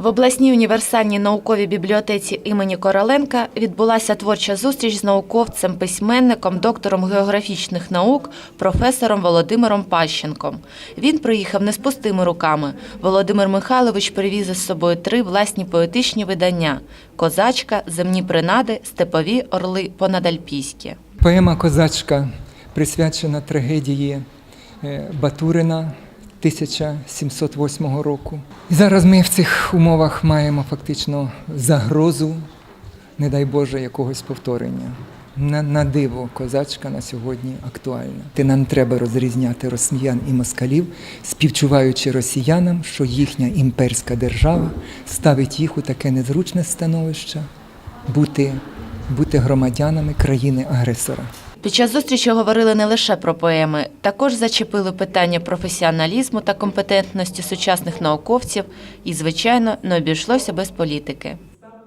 В обласній універсальній науковій бібліотеці імені Короленка відбулася творча зустріч з науковцем, письменником, доктором географічних наук, професором Володимиром Пащенком. Він приїхав не з пустими руками. Володимир Михайлович привіз із собою три власні поетичні видання: Козачка, Земні принади, Степові орли понадальпійські. Поема Козачка присвячена трагедії е, Батурина 1708 року. І зараз ми в цих умовах маємо фактично загрозу, не дай Боже, якогось повторення. На, на диво козачка на сьогодні актуальна. Ти нам треба розрізняти росіян і москалів, співчуваючи росіянам, що їхня імперська держава ставить їх у таке незручне становище бути, бути громадянами країни-агресора. Під час зустрічі говорили не лише про поеми, також зачепили питання професіоналізму та компетентності сучасних науковців і, звичайно, не обійшлося без політики.